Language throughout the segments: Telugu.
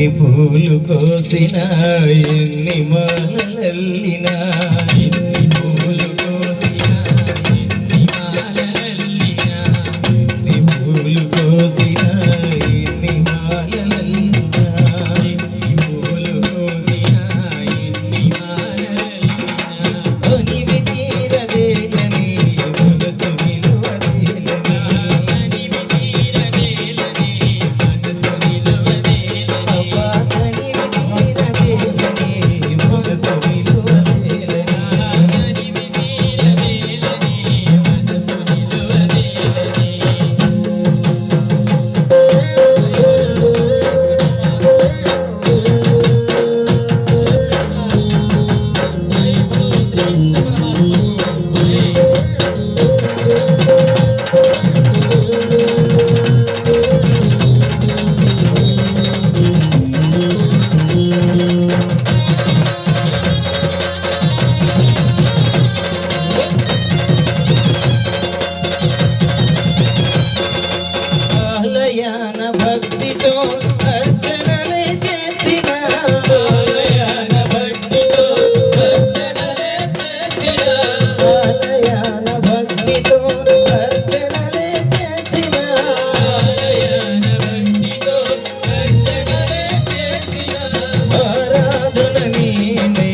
ఎన్ని పూలు కోసినా ఎన్ని మాలలల్లినా.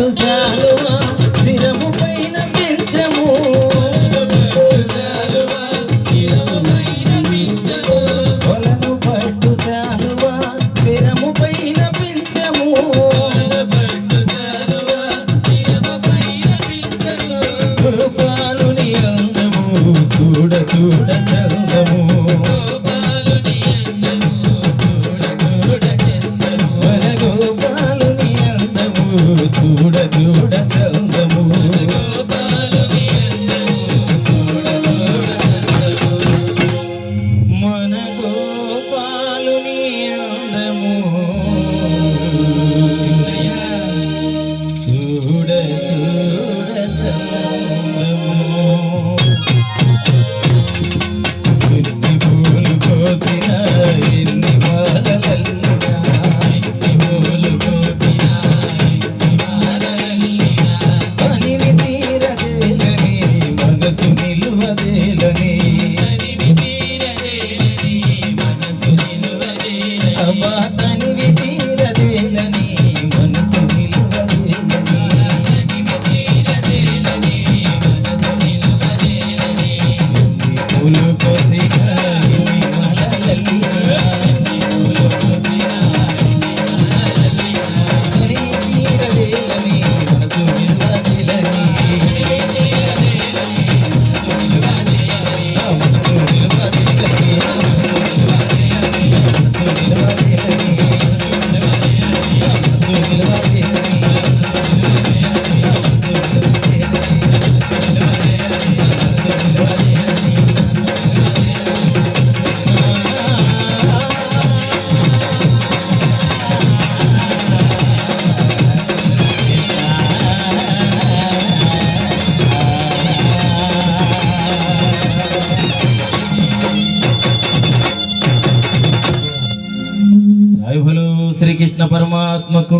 పెట్టు సాలువా పైన పెంచము కొలను పట్టు సాలువా పైన పెంచము. రూపాలు చూడ చూడ చందము. कृष्ण परमात्म को